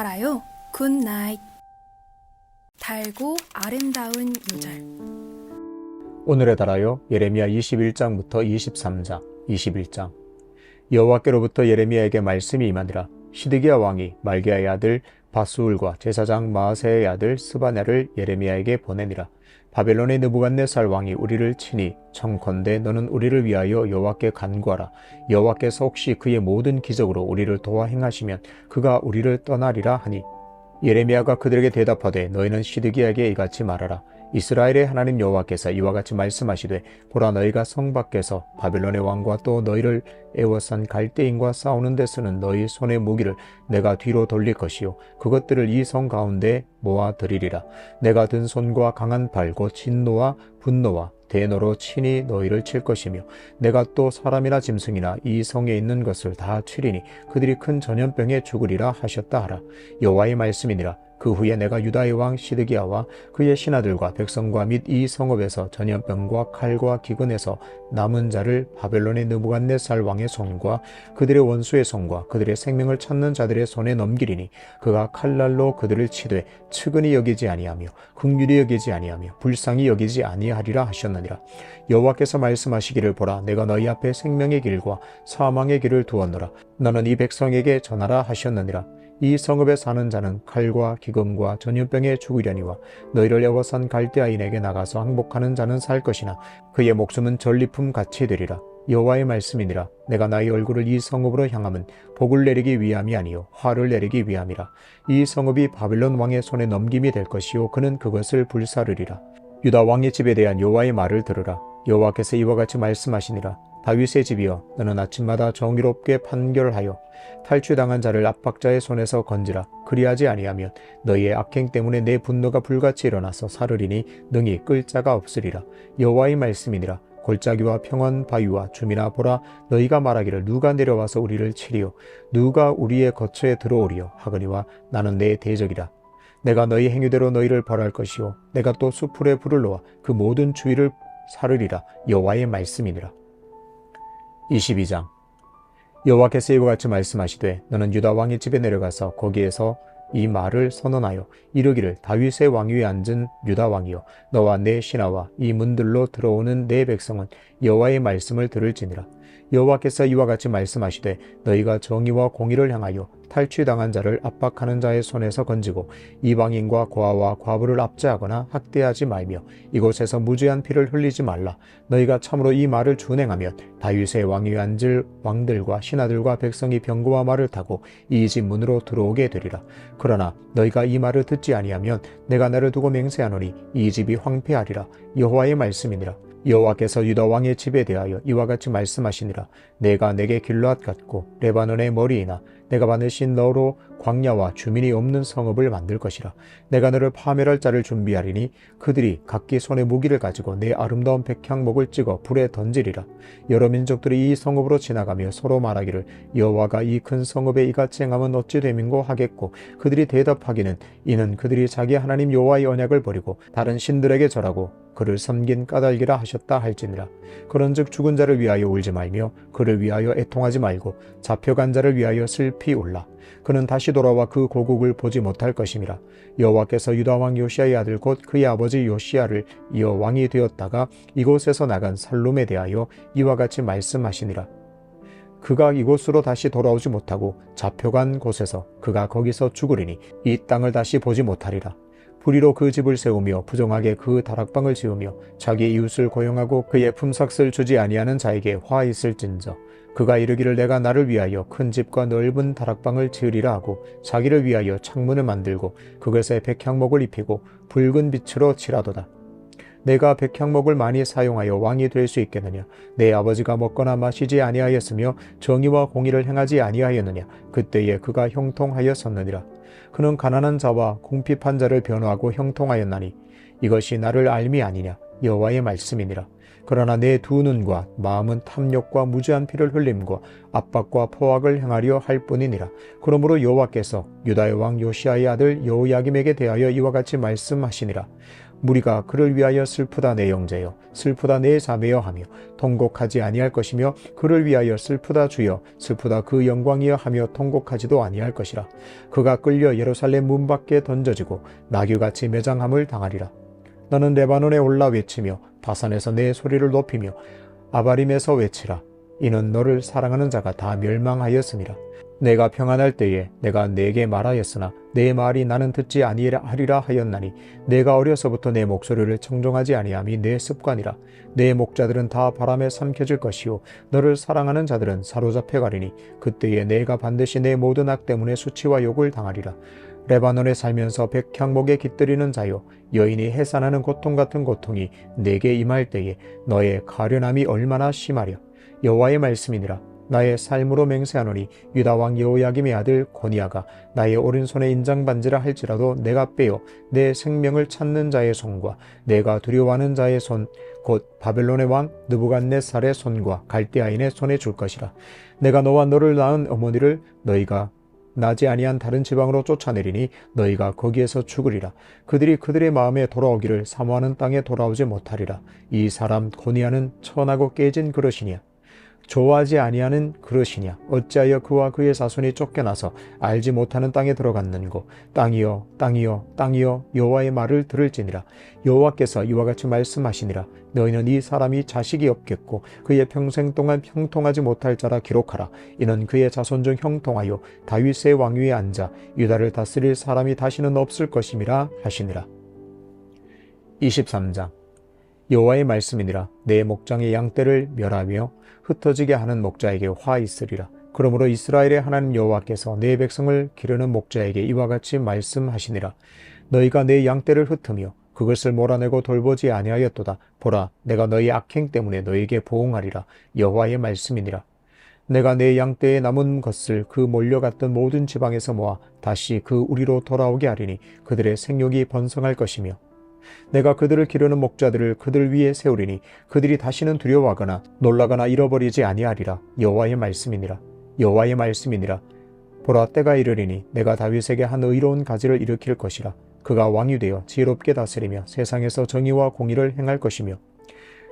달아요. 굿나잇. 달고 아름다운 요절. 오늘의 달아요 예레미야 21장부터 23장 21장 여호와께로부터 예레미야에게 말씀이 임하니라 시드기야 왕이 말기야의 아들 바수울과 제사장 마아세의 아들 스바냐를 예레미야에게 보내니라 바벨론의 느부갓네살 왕이 우리를 치니 청컨대 너는 우리를 위하여 여호와께 간구하라. 여호와께서 혹시 그의 모든 기적으로 우리를 도와 행하시면 그가 우리를 떠나리라 하니. 예레미야가 그들에게 대답하되 너희는 시드기야에게 이같이 말하라 이스라엘의 하나님 여호와께서 이와 같이 말씀하시되 보라 너희가 성 밖에서 바벨론의 왕과 또 너희를 애워싼 갈대인과 싸우는 데 쓰는 너희 손의 무기를 내가 뒤로 돌릴 것이요 그것들을 이 성 가운데 모아 드리리라. 내가 든 손과 강한 팔 곧 진노와 분노와 대노로 친히 너희를 칠 것이며 내가 또 사람이나 짐승이나 이 성에 있는 것을 다 치리니 그들이 큰 전염병에 죽으리라 하셨다 하라. 여호와의 말씀이니라 그 후에 내가 유다의 왕 시드기야와 그의 신하들과 백성과 및 이 성읍에서 전염병과 칼과 기근에서 남은 자를 바벨론의 느부갓네살 왕의 손과 그들의 원수의 손과 그들의 생명을 찾는 자들의 손에 넘기리니 그가 칼날로 그들을 치되 측은히 여기지 아니하며 긍휼히 여기지 아니하며 불쌍히 여기지 아니하리라 하셨느니라. 여호와께서 말씀하시기를 보라. 내가 너희 앞에 생명의 길과 사망의 길을 두었노라. 너는 이 백성에게 전하라 하셨느니라 이 성읍에 사는 자는 칼과 기근과 전염병에 죽으려니와 너희를 애워싼 갈대아인에게 나가서 항복하는 자는 살 것이나 그의 목숨은 전리품 같이 되리라. 여호와의 말씀이니라. 내가 나의 얼굴을 이 성읍으로 향함은 복을 내리기 위함이 아니요 화를 내리기 위함이라. 이 성읍이 바벨론 왕의 손에 넘김이 될 것이요 그는 그것을 불사르리라. 유다 왕의 집에 대한 여호와의 말을 들으라. 여호와께서 이와 같이 말씀하시니라. 다윗의 집이여 너는 아침마다 정의롭게 판결하여 탈취당한 자를 압박자의 손에서 건지라. 그리하지 아니하면 너희의 악행 때문에 내 분노가 불같이 일어나서 사르리니 능히 끌 자가 없으리라. 여호와의 말씀이니라. 골짜기와 평원 바위와 주미나 보라. 너희가 말하기를 누가 내려와서 우리를 치리요? 누가 우리의 거처에 들어오리요? 하거니와 나는 내 대적이라. 내가 너희 행위대로 너희를 벌할 것이요. 내가 또 수풀에 불을 놓아 그 모든 주위를 사르리라. 여호와의 말씀이니라 22장. 여호와께서 이와 같이 말씀하시되 너는 유다 왕의 집에 내려가서 거기에서 이 말을 선언하여 이르기를 다윗의 왕위에 앉은 유다 왕이여 너와 내 신하와 이 문들로 들어오는 내 백성은 여호와의 말씀을 들을지니라 여호와께서 이와 같이 말씀하시되 너희가 정의와 공의를 향하여 탈취당한 자를 압박하는 자의 손에서 건지고 이방인과 고아와 과부를 압제하거나 학대하지 말며 이곳에서 무죄한 피를 흘리지 말라. 너희가 참으로 이 말을 준행하면 다윗의 왕위에 앉을 왕들과 신하들과 백성이 병거와 말을 타고 이 집 문으로 들어오게 되리라. 그러나 너희가 이 말을 듣지 아니하면 내가 나를 두고 맹세하노니 이 집이 황폐하리라. 여호와의 말씀이니라 여호와께서 유다 왕의 집에 대하여 이와 같이 말씀하시니라. 내가 내게 길앗 같고 레바논의 머리이나 내가 받으신 너로 광야와 주민이 없는 성읍을 만들 것이라. 내가 너를 파멸할 자를 준비하리니 그들이 각기 손에 무기를 가지고 내 아름다운 백향목을 찍어 불에 던지리라. 여러 민족들이 이 성읍으로 지나가며 서로 말하기를 여호와가 이 큰 성읍에 이같이 행하면 어찌 됨인고 하겠고 그들이 대답하기는 이는 그들이 자기 하나님 여호와의 언약을 버리고 다른 신들에게 절하고 그를 섬긴 까닭이라 하셨다 할지니라. 그런즉 죽은 자를 위하여 울지 말며 그를 위하여 애통하지 말고 잡혀간 자를 위하여 슬피 울라. 그는 다시 돌아와 그 고국을 보지 못할 것임이라. 여호와께서 유다 왕 요시아의 아들 곧 그의 아버지 요시아를 이어 왕이 되었다가 이곳에서 나간 살롬에 대하여 이와 같이 말씀하시니라. 그가 이곳으로 다시 돌아오지 못하고 잡혀간 곳에서 그가 거기서 죽으리니 이 땅을 다시 보지 못하리라 불의로 그 집을 세우며 부정하게 그 다락방을 지으며 자기 이웃을 고용하고 그의 품삯을 주지 아니하는 자에게 화 있을진저. 그가 이르기를 내가 나를 위하여 큰 집과 넓은 다락방을 지으리라 하고 자기를 위하여 창문을 만들고 그것에 백향목을 입히고 붉은 빛으로 칠하도다. 내가 백향목을 많이 사용하여 왕이 될 수 있겠느냐? 내 아버지가 먹거나 마시지 아니하였으며 정의와 공의를 행하지 아니하였느냐? 그때에 그가 형통하였었느니라 그는 가난한 자와 궁핍한 자를 변호하고 형통하였나니 이것이 나를 알미 아니냐 여호와의 말씀이니라 그러나 내 두 눈과 마음은 탐욕과 무죄한 피를 흘림과 압박과 포악을 행하려 할 뿐이니라. 그러므로 여호와께서 유다의 왕 요시아의 아들 여호야김에게 대하여 이와 같이 말씀하시니라. 무리가 그를 위하여 슬프다 내 영재여 슬프다 내 자매여 하며 통곡하지 아니할 것이며 그를 위하여 슬프다 주여 슬프다 그 영광이여 하며 통곡하지도 아니할 것이라. 그가 끌려 예루살렘 문 밖에 던져지고 나귀같이 매장함을 당하리라 너는 레바논에 올라 외치며 바산에서 내 소리를 높이며 아바림에서 외치라. 이는 너를 사랑하는 자가 다 멸망하였음이라. 내가 평안할 때에 내가 내게 말하였으나 내 말이 나는 듣지 아니하리라 하였나니 내가 어려서부터 내 목소리를 청종하지 아니함이 내 습관이라. 내 목자들은 다 바람에 삼켜질 것이요 너를 사랑하는 자들은 사로잡혀 가리니 그때에 내가 반드시 내 모든 악 때문에 수치와 욕을 당하리라 레바논에 살면서 백향목에 깃들이는 자요 여인이 해산하는 고통 같은 고통이 내게 임할 때에 너의 가련함이 얼마나 심하랴. 여호와의 말씀이니라. 나의 삶으로 맹세하노니 유다 왕 여호야김의 아들 고니아가 나의 오른손에 인장 반지라 할지라도 내가 빼어 내 생명을 찾는 자의 손과 내가 두려워하는 자의 손 곧 바벨론의 왕 느부갓네살의 손과 갈대아인의 손에 줄 것이라. 내가 너와 너를 낳은 어머니를 너희가 나지 아니한 다른 지방으로 쫓아내리니 너희가 거기에서 죽으리라. 그들이 그들의 마음에 돌아오기를 사모하는 땅에 돌아오지 못하리라. 이 사람 고니아는 천하고 깨진 그릇이냐? 좋아하지 아니하는 그릇이냐? 어찌하여 그와 그의 자손이 쫓겨나서 알지 못하는 땅에 들어갔는고? 땅이여, 땅이여, 땅이여 여호와의 말을 들을지니라. 여호와께서 이와 같이 말씀하시니라. 너희는 이 사람이 자식이 없겠고 그의 평생 동안 형통하지 못할 자라 기록하라. 이는 그의 자손 중 형통하여 다윗의 왕위에 앉아 유다를 다스릴 사람이 다시는 없을 것임이라 하시니라. 23장 여호와의 말씀이니라 내 목장의 양떼를 멸하며 흩어지게 하는 목자에게 화 있으리라. 그러므로 이스라엘의 하나님 여호와께서 내 백성을 기르는 목자에게 이와 같이 말씀하시니라. 너희가 내 양떼를 흩으며 그것을 몰아내고 돌보지 아니하였도다. 보라, 내가 너희 악행 때문에 너희에게 보응하리라. 여호와의 말씀이니라. 내가 내 양떼에 남은 것을 그 몰려갔던 모든 지방에서 모아 다시 그 우리로 돌아오게 하리니 그들의 생육이 번성할 것이며 내가 그들을 기르는 목자들을 그들 위에 세우리니 그들이 다시는 두려워하거나 놀라거나 잃어버리지 아니하리라. 여호와의 말씀이니라. 여호와의 말씀이니라. 보라 때가 이르리니 내가 다윗에게 한 의로운 가지를 일으킬 것이라. 그가 왕이 되어 지혜롭게 다스리며 세상에서 정의와 공의를 행할 것이며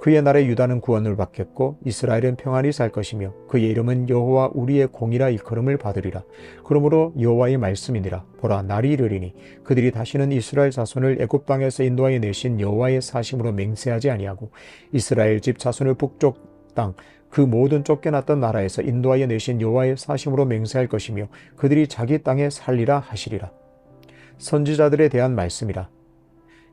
그의 날에 유다는 구원을 받겠고 이스라엘은 평안히 살 것이며 그의 이름은 여호와 우리의 공이라 일컬음을 받으리라. 그러므로 여호와의 말씀이니라. 보라 날이 이르리니 그들이 다시는 이스라엘 자손을 애굽 땅에서 인도하여 내신 여호와의 사심으로 맹세하지 아니하고 이스라엘 집 자손을 북쪽 땅 그 모든 쫓겨났던 나라에서 인도하여 내신 여호와의 사심으로 맹세할 것이며 그들이 자기 땅에 살리라 하시리라. 선지자들에 대한 말씀이라.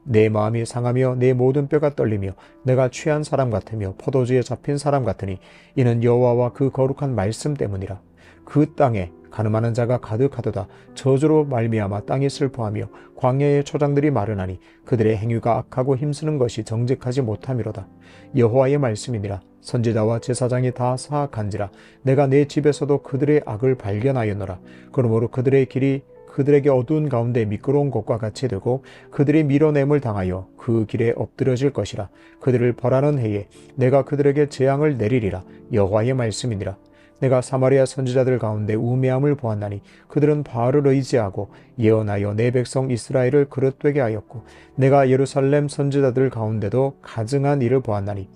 내 마음이 상하며 내 모든 뼈가 떨리며 내가 취한 사람 같으며 포도주에 잡힌 사람 같으니 이는 여호와와 그 거룩한 말씀 때문이라. 그 땅에 가늠하는 자가 가득하도다. 저주로 말미암아 땅이 슬퍼하며 광야의 초장들이 마르나니 그들의 행위가 악하고 힘쓰는 것이 정직하지 못함이로다. 여호와의 말씀이니라. 선지자와 제사장이 다 사악한지라. 내가 내 집에서도 그들의 악을 발견하였노라. 그러므로 그들의 길이 그들에게 어두운 가운데 미끄러운 곳과 같이 되고 그들이 밀어냄을 당하여 그 길에 엎드려질 것이라 그들을 벌하는 해에 내가 그들에게 재앙을 내리리라. 여호와의 말씀이니라. 내가 사마리아 선지자들 가운데 우매함을 보았나니 그들은 바알을 의지하고 예언하여 내 백성 이스라엘을 그릇되게 하였고 내가 예루살렘 선지자들 가운데도 가증한 일을 보았나니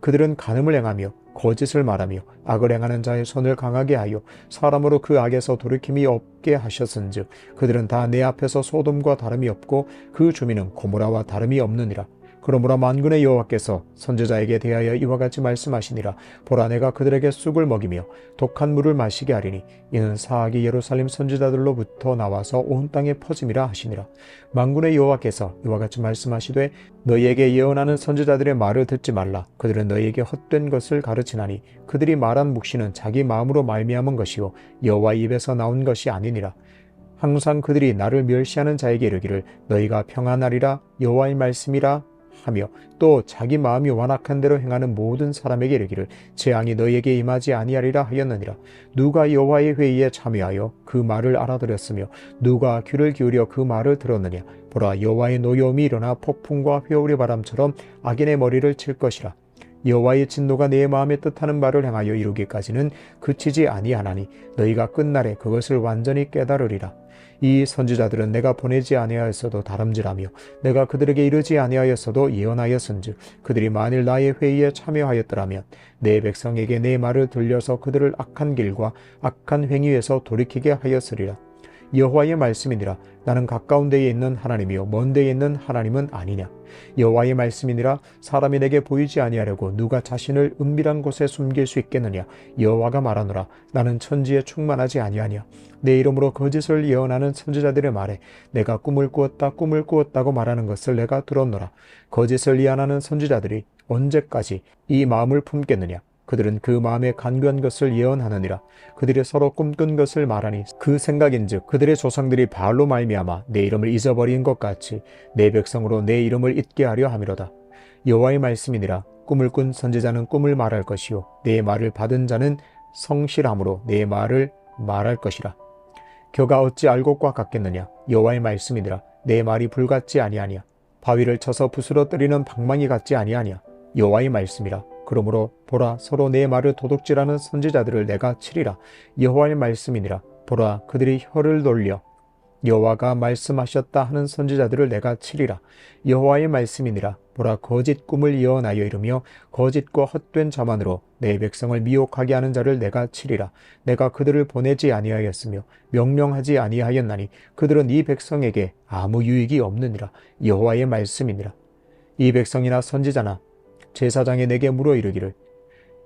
그들은 간음을 행하며 거짓을 말하며 악을 행하는 자의 손을 강하게 하여 사람으로 그 악에서 돌이킴이 없게 하셨은즉 그들은 다 내 앞에서 소돔과 다름이 없고 그 주민은 고모라와 다름이 없느니라 그러므로 만군의 여호와께서 선지자에게 대하여 이와 같이 말씀하시니라. 보라 내가 그들에게 쑥을 먹이며 독한 물을 마시게 하리니 이는 사악이 예루살렘 선지자들로부터 나와서 온 땅에 퍼짐이라 하시니라. 만군의 여호와께서 이와 같이 말씀하시되 너희에게 예언하는 선지자들의 말을 듣지 말라. 그들은 너희에게 헛된 것을 가르치나니 그들이 말한 묵시는 자기 마음으로 말미암은 것이요 여호와 입에서 나온 것이 아니니라. 항상 그들이 나를 멸시하는 자에게 이르기를 너희가 평안하리라. 여호와의 말씀이라 하며 또 자기 마음이 완악한 대로 행하는 모든 사람에게 이르기를 재앙이 너희에게 임하지 아니하리라 하였느니라. 누가 여호와의 회의에 참여하여 그 말을 알아들었으며 누가 귀를 기울여 그 말을 들었느냐? 보라 여호와의 노여움이 일어나 폭풍과 회오리 바람처럼 악인의 머리를 칠 것이라. 여호와의 진노가 내 마음에 뜻하는 바를 행하여 이루기까지는 그치지 아니하나니 너희가 끝날에 그것을 완전히 깨달으리라 이 선지자들은 내가 보내지 아니하였어도 다름질하며 내가 그들에게 이르지 아니하였어도 예언하였은즉 그들이 만일 나의 회의에 참여하였더라면 내 백성에게 내 말을 들려서 그들을 악한 길과 악한 행위에서 돌이키게 하였으리라 여호와의 말씀이니라. 나는 가까운 데에 있는 하나님이요 먼 데에 있는 하나님은 아니냐. 여호와의 말씀이니라. 사람이 내게 보이지 아니하려고 누가 자신을 은밀한 곳에 숨길 수 있겠느냐? 여호와가 말하노라. 나는 천지에 충만하지 아니하냐? 내 이름으로 거짓을 예언하는 선지자들의 말에 내가 꿈을 꾸었다 꿈을 꾸었다고 말하는 것을 내가 들었노라. 거짓을 예언하는 선지자들이 언제까지 이 마음을 품겠느냐 그들은 그 마음에 간교한 것을 예언하느니라. 그들이 서로 꿈꾼 것을 말하니 그 생각인즉 그들의 조상들이 바알로 말미암아 내 이름을 잊어버린 것 같이 내 백성으로 내 이름을 잊게 하려 함이로다. 여호와의 말씀이니라. 꿈을 꾼 선지자는 꿈을 말할 것이요 내 말을 받은 자는 성실함으로 내 말을 말할 것이라. 겨가 어찌 알곡과 같겠느냐? 여호와의 말씀이니라. 내 말이 불같지 아니하냐? 바위를 쳐서 부스러뜨리는 방망이 같지 아니하냐? 여호와의 말씀이라 그러므로 보라 서로 내 말을 도둑질하는 선지자들을 내가 치리라. 여호와의 말씀이니라. 보라 그들이 혀를 돌려 여호와가 말씀하셨다 하는 선지자들을 내가 치리라. 여호와의 말씀이니라. 보라 거짓 꿈을 예언하여 이르며 거짓과 헛된 자만으로 내 백성을 미혹하게 하는 자를 내가 치리라. 내가 그들을 보내지 아니하였으며 명령하지 아니하였나니 그들은 이 백성에게 아무 유익이 없느니라. 여호와의 말씀이니라. 이 백성이나 선지자나 제사장이 내게 물어 이르기를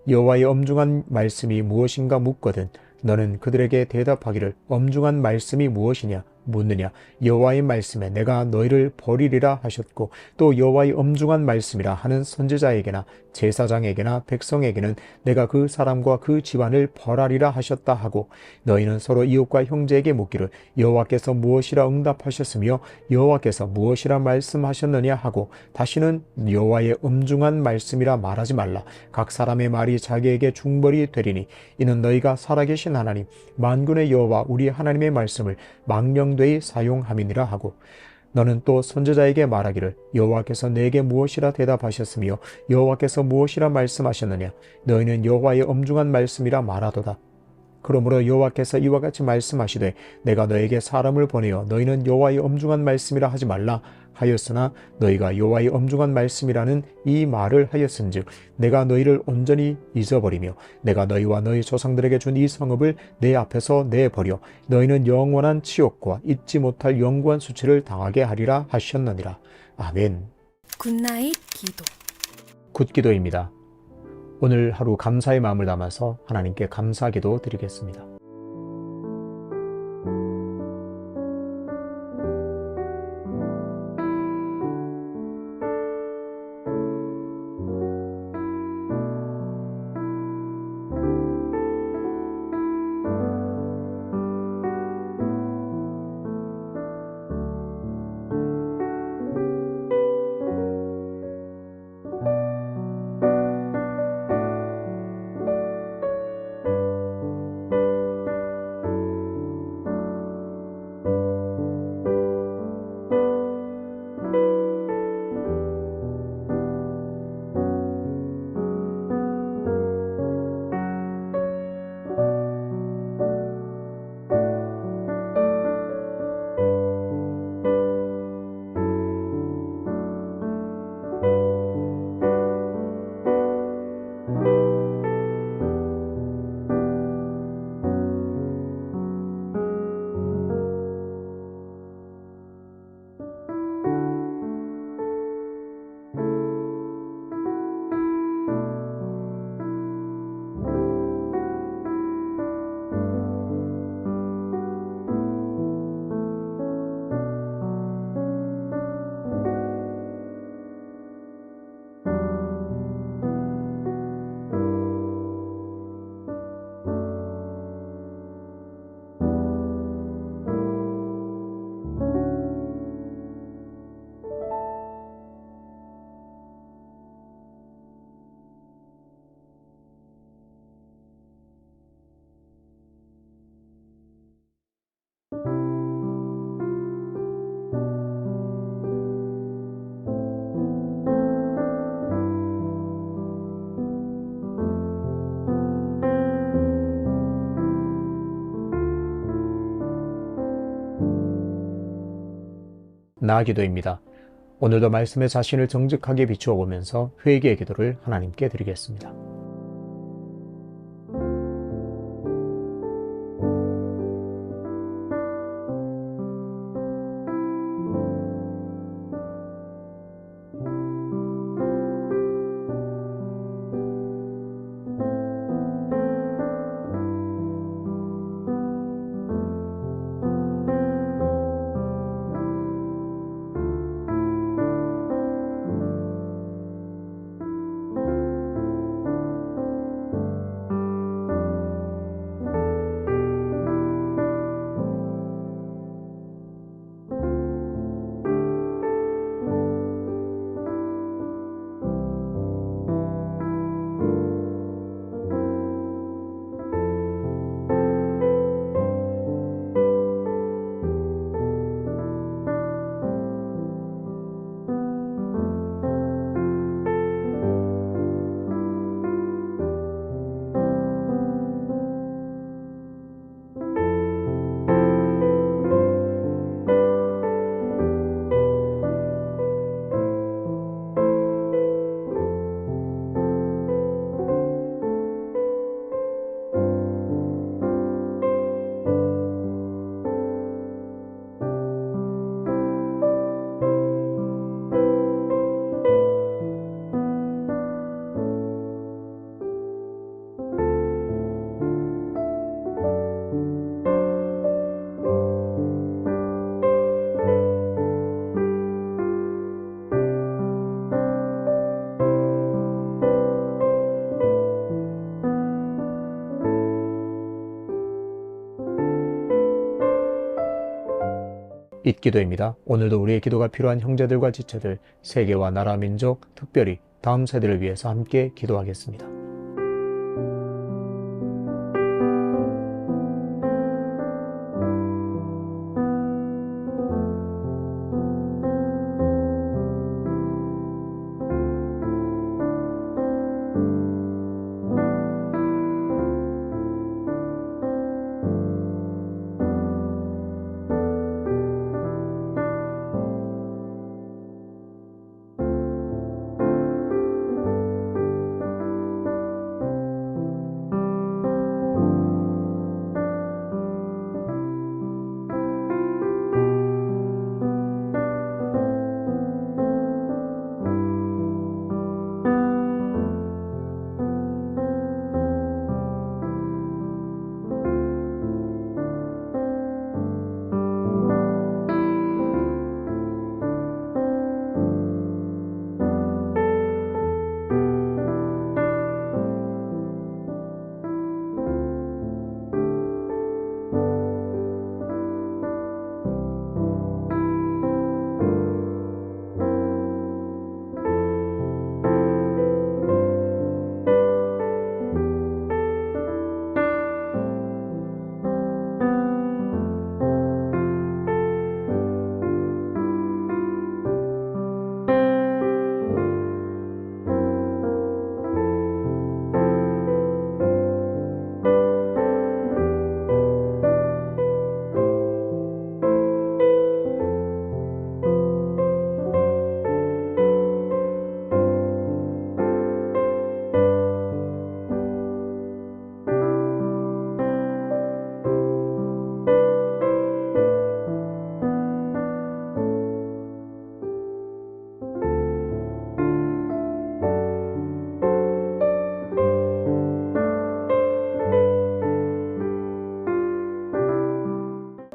여호와의 엄중한 말씀이 무엇인가 묻거든 너는 그들에게 대답하기를 엄중한 말씀이 무엇이냐 묻느냐? 여호와의 말씀에 내가 너희를 버리리라 하셨고 또 여호와의 엄중한 말씀이라 하는 선지자에게나 제사장에게나 백성에게는 내가 그 사람과 그 집안을 벌하리라 하셨다 하고 너희는 서로 이웃과 형제에게 묻기를 여호와께서 무엇이라 응답하셨으며 여호와께서 무엇이라 말씀하셨느냐 하고 다시는 여호와의 엄중한 말씀이라 말하지 말라. 각 사람의 말이 자기에게 중벌이 되리니 이는 너희가 살아계신 하나님 만군의 여호와 우리 하나님의 말씀을 망령 되이 사용함이니라 하고 너는 또 선지자에게 말하기를 여호와께서 내게 무엇이라 대답하셨으며 여호와께서 무엇이라 말씀하셨느냐? 너희는 여호와의 엄중한 말씀이라 말하도다 그러므로 여호와께서 이와 같이 말씀하시되 내가 너에게 사람을 보내어 너희는 여호와의 엄중한 말씀이라 하지 말라 하였으나 너희가 여호와의 엄중한 말씀이라는 이 말을 하였은즉 내가 너희를 온전히 잊어버리며 내가 너희와 너희 조상들에게 준 이 성읍을 내 앞에서 내버려 너희는 영원한 치욕과 잊지 못할 영구한 수치를 당하게 하리라 하셨느니라 아멘 굿나잇 기도. 굿기도입니다. 오늘 하루 감사의 마음을 담아서 하나님께 감사기도 드리겠습니다. 나 기도입니다. 오늘도 말씀에 자신을 정직하게 비추어 보면서 회개의 기도를 하나님께 드리겠습니다. 잇기도입니다. 오늘도 우리의 기도가 필요한 형제들과 지체들, 세계와 나라, 민족, 특별히 다음 세대를 위해서 함께 기도하겠습니다.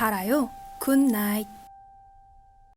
달아요. 굿나잇